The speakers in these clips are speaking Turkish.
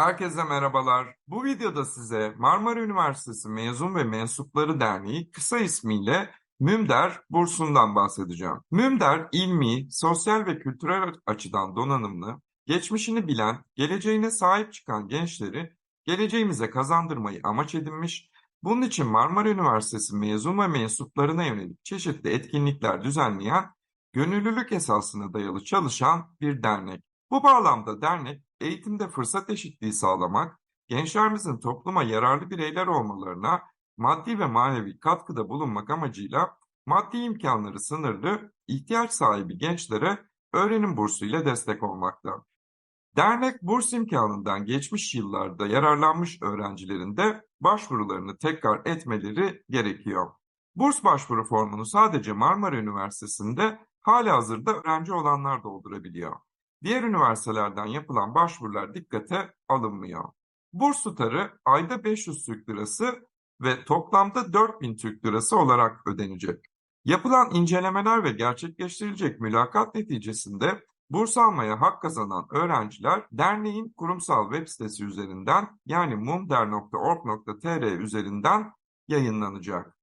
Herkese merhabalar. Bu videoda size Marmara Üniversitesi Mezun ve Mensupları Derneği kısa ismiyle MÜMDER bursundan bahsedeceğim. MÜMDER ilmi, sosyal ve kültürel açıdan donanımlı, geçmişini bilen, geleceğine sahip çıkan gençleri geleceğimize kazandırmayı amaç edinmiş, bunun için Marmara Üniversitesi mezun ve mensuplarına yönelik çeşitli etkinlikler düzenleyen, gönüllülük esasına dayalı çalışan bir dernek. Bu bağlamda dernek, eğitimde fırsat eşitliği sağlamak, gençlerimizin topluma yararlı bireyler olmalarına maddi ve manevi katkıda bulunmak amacıyla maddi imkanları sınırlı, ihtiyaç sahibi gençlere öğrenim bursu ile destek olmakta. Dernek burs imkanından geçmiş yıllarda yararlanmış öğrencilerin de başvurularını tekrar etmeleri gerekiyor. Burs başvuru formunu sadece Marmara Üniversitesi'nde halihazırda öğrenci olanlar doldurabiliyor. Diğer üniversitelerden yapılan başvurular dikkate alınmıyor. Burs tutarı ayda 500 Türk Lirası ve toplamda 4000 Türk Lirası olarak ödenecek. Yapılan incelemeler ve gerçekleştirilecek mülakat neticesinde burs almaya hak kazanan öğrenciler derneğin kurumsal web sitesi üzerinden yani mumder.org.tr üzerinden yayınlanacak.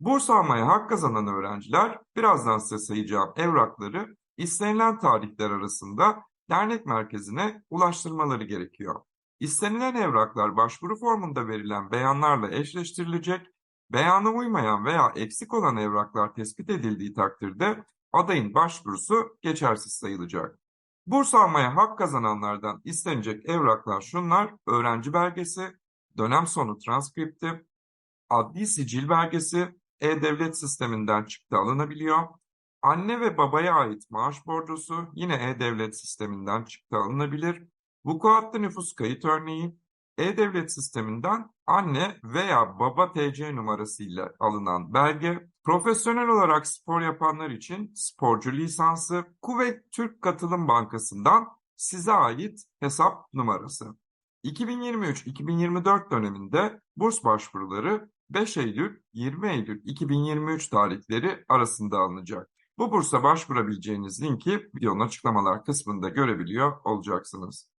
Burs almaya hak kazanan öğrenciler birazdan size sayacağım evrakları istenilen tarihler arasında dernek merkezine ulaştırmaları gerekiyor. İstenilen evraklar başvuru formunda verilen beyanlarla eşleştirilecek, beyana uymayan veya eksik olan evraklar tespit edildiği takdirde adayın başvurusu geçersiz sayılacak. Burs almaya hak kazananlardan istenecek evraklar şunlar, öğrenci belgesi, dönem sonu transkripti, adli sicil belgesi, e-devlet sisteminden çıktı alınabiliyor, Anne ve babaya ait maaş borcusu yine e-devlet sisteminden çıktı alınabilir. Vukuatlı nüfus kayıt örneği e-devlet sisteminden anne veya baba TC numarasıyla alınan belge, profesyonel olarak spor yapanlar için sporcu lisansı, Kuveyt Türk Katılım Bankası'ndan size ait hesap numarası. 2023-2024 döneminde burs başvuruları 5 Eylül 20 Eylül 2023 tarihleri arasında alınacak. Bu bursa başvurabileceğiniz linki videonun açıklamalar kısmında görebiliyor olacaksınız.